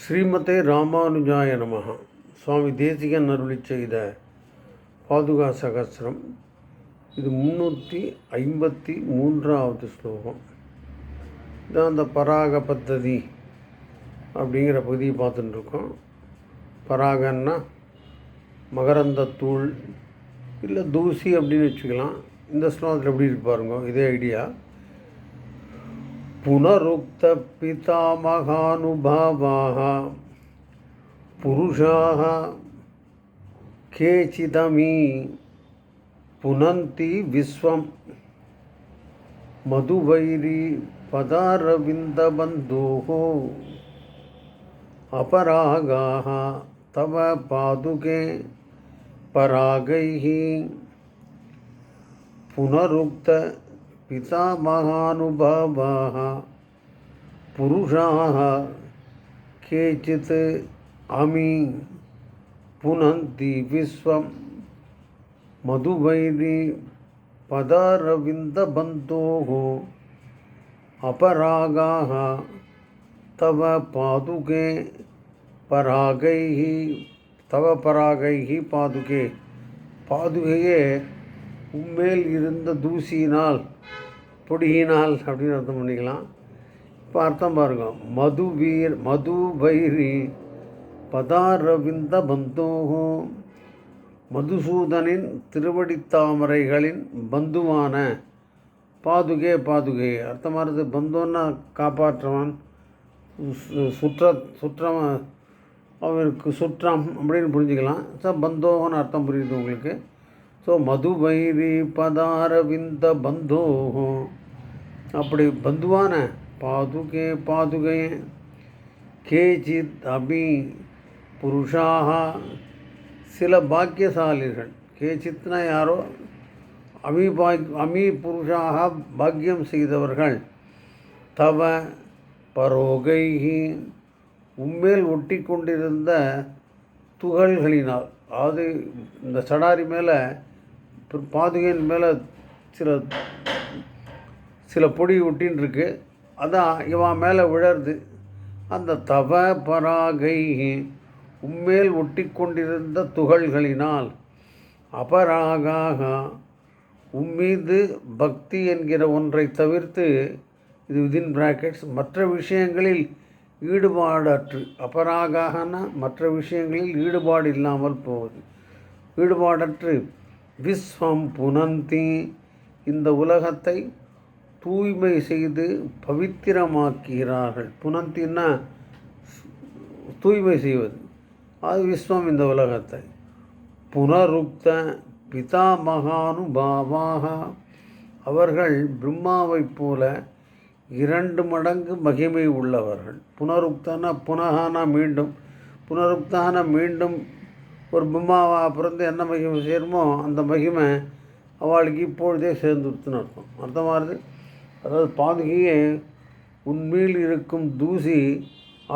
ஸ்ரீமதே ராமானுஜாய நமஹ. சுவாமி தேசிகன் அருளி செய்த பாதுகா சகசிரம். இது முந்நூற்றி ஐம்பத்தி மூன்றாவது ஸ்லோகம். இதான் அந்த பராக பத்ததி அப்படிங்கிற பகுதியை பார்த்துட்டுருக்கோம் பராகன்னா மகரந்த தூள் இல்லை தூசி அப்படின்னு வச்சுக்கலாம். இந்த ஸ்லோகத்தில் எப்படி இருப்பாருங்க இதே ஐடியா. पुनरुक्तपितामहानुभावाः पुरुषाः केचिदमी पुनन्ति विश्वं मधुवैरी पदारविन्दबन्धोः अपरागाः तव पादुके परागैः। पुनरुक्त पितामहानुभवाः पुरुषाः केचित् अमी पुनन्ति विश्वं। मधुवैरी पदारविन्दबन्धोः अपरागाः तव पादुके परागैः, तव परागैः पादुके। पादुके உண்மையில் இருந்த தூசியினால் பொடியினால் அப்படின்னு அர்த்தம் பண்ணிக்கலாம். இப்போ அர்த்தம் பாருங்க. மது வீர் மது பைரி பதாரவிந்த பந்தோகோ மதுசூதனின் திருவடித்தாமரைகளின் பந்துவான பாதுகே பாதுகே. அர்த்தமானது பந்தோன்னா காப்பாற்றவன். சுற்ற சுற்றம் அவருக்கு சுற்றம் அப்படின்னு புரிஞ்சுக்கலாம். சார் பந்தோகன்னு அர்த்தம் புரியுது உங்களுக்கு. ஸோ மதுவைரி பதாரவிந்த பந்தோகோ அப்படி பந்துவான பாதுகே பாதுகே கேச்சித் அபி புருஷாக சில பாக்கியசாலிகள் கேச்சித்னா யாரோ அமி பாக் அமி புருஷாக பாக்கியம் செய்தவர்கள் தவ பரோகைஹி உம்மேல் ஒட்டி கொண்டிருந்த துகள்களினால் அதாவது இந்த சடாரி மேலே பாதுகையின் மேலே சில சில பொடி ஒட்டின்னு இருக்கு அதான் இவன் மேலே விழருது. அந்த தவ பராகை உம்மேல் ஒட்டி கொண்டிருந்த துகள்களினால் அபராகாக உம்மீது பக்தி என்கிற ஒன்றை தவிர்த்து இது விதின் பிராக்கெட்ஸ் மற்ற விஷயங்களில் ஈடுபாடற்று. அபராகாகனா மற்ற விஷயங்களில் ஈடுபாடு இல்லாமல் போவது ஈடுபாடற்று. விஸ்வம் புனந்தி. இந்த உலகத்தை தூய்மை செய்து பவித்திரமாக்குகிறார்கள். புனந்தின்னா தூய்மை செய்வது. அது விஸ்வம் இந்த உலகத்தை. புனருக்த பிதாமகானுபாவாக. அவர்கள் பிரம்மாவைப் போல இரண்டு மடங்கு மகிமை உள்ளவர்கள். புனருக்தனா புனகானா மீண்டும். புனருக்தான மீண்டும் ஒரு பிரம்மாவா பிறந்து என்ன மகிமை செய்கிறோமோ அந்த மகிமை அவளுக்கு இப்பொழுதே சேர்ந்துருத்துன்னு அர்த்தம். அர்த்தமாகுது அதாவது பாதுகையே உண்மையில் இருக்கும் தூசி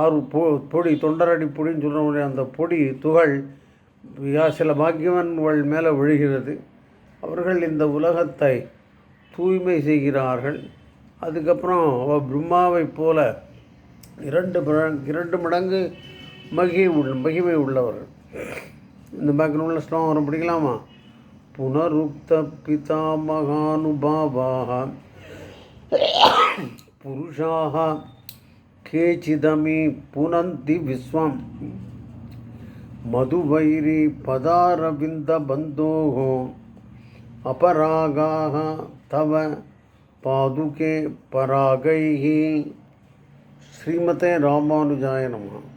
ஆறு பொ பொடி தொண்டரடி பொடின்னு சொல்கிற அந்த பொடி துகள் யா சில பாக்கியவன்கள் மேலே விழுகிறது. அவர்கள் இந்த உலகத்தை தூய்மை செய்கிறார்கள். அதுக்கப்புறம் அவ பிரம்மாவை போல இரண்டு இரண்டு மடங்கு மகிமை உள்ள மகிமை உள்ளவர்கள். இந்த பேக்ரவுண்டில் ஸ்லோகம் வரும் படிக்கலாமா புனருக்த பிதாமகானுபாவாக புருஷாக கேச்சிதமி புனந்தி விஸ்வம் மதுவைரி பதாரவிந்த பந்தோகோ अपरागाः तव पादुके परागैः श्रीमते रामानुजाय नमः